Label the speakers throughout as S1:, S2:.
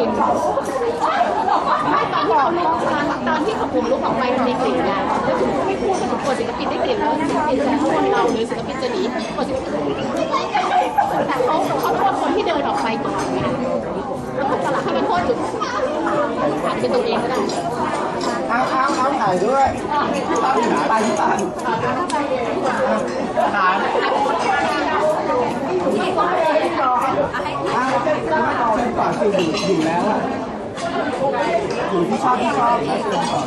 S1: ลิ่นไม่ตอนที่เขาลุกตอนที่เขาผมลุกออกไปมันมีกลิ่นไงแล้วถึงไม่พูดถึงคนศิลปินได้กลิ่นแล้วศิลปินจะคนเราหรือศิลปินจะหนีคนศิลปินแต่เขาเขาโทษคนที่เดินออกไปก่อนไงแล้วเขาสลับให้มันโทษจุดอาจเป็นตัวเองก็ได้
S2: เอาเอาเอาถ่ายด้วยไปที่บ้านหาอ้าวไม่รอ เลยก่อนคืออยู่อยู่แล้วอะอยู่ที่ชอบที่ชอบนะเชิญก่อ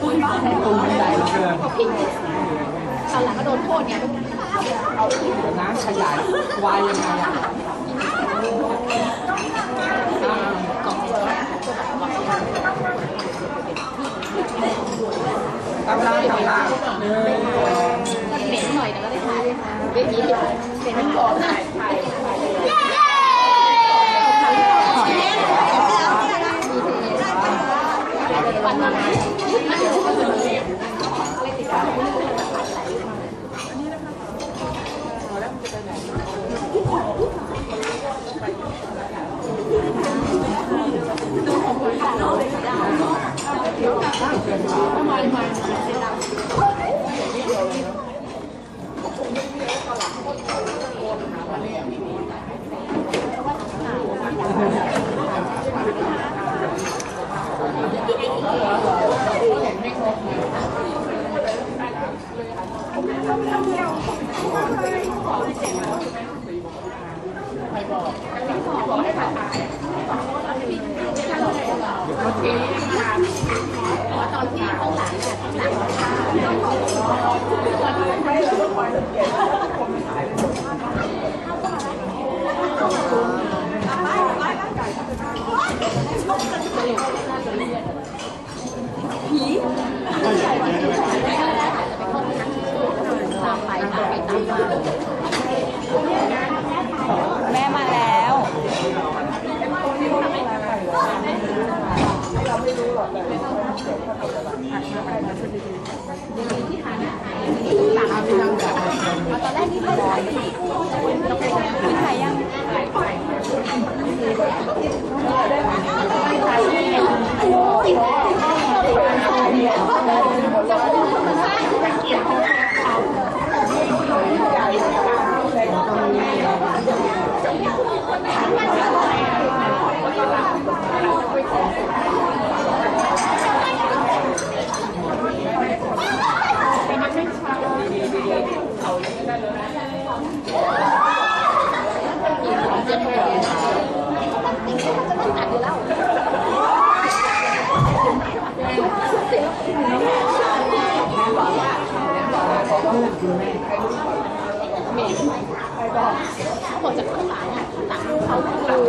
S2: ตูนมันใหญ่เหลือเกิน
S1: ตอนหลังก็โดนโทษไง
S2: น้ำขยายวายยังไงอะ
S1: เหม็นหน่อยแต่ก็ได้ถ่ายไม่มีเหม็นก่อนถ่ายถ่ายวันนั้น ต 叫 我们穿一件红袍， เม
S3: ย์
S1: เขาบอกจากข้างหลังอะข้างหลังเขาคือ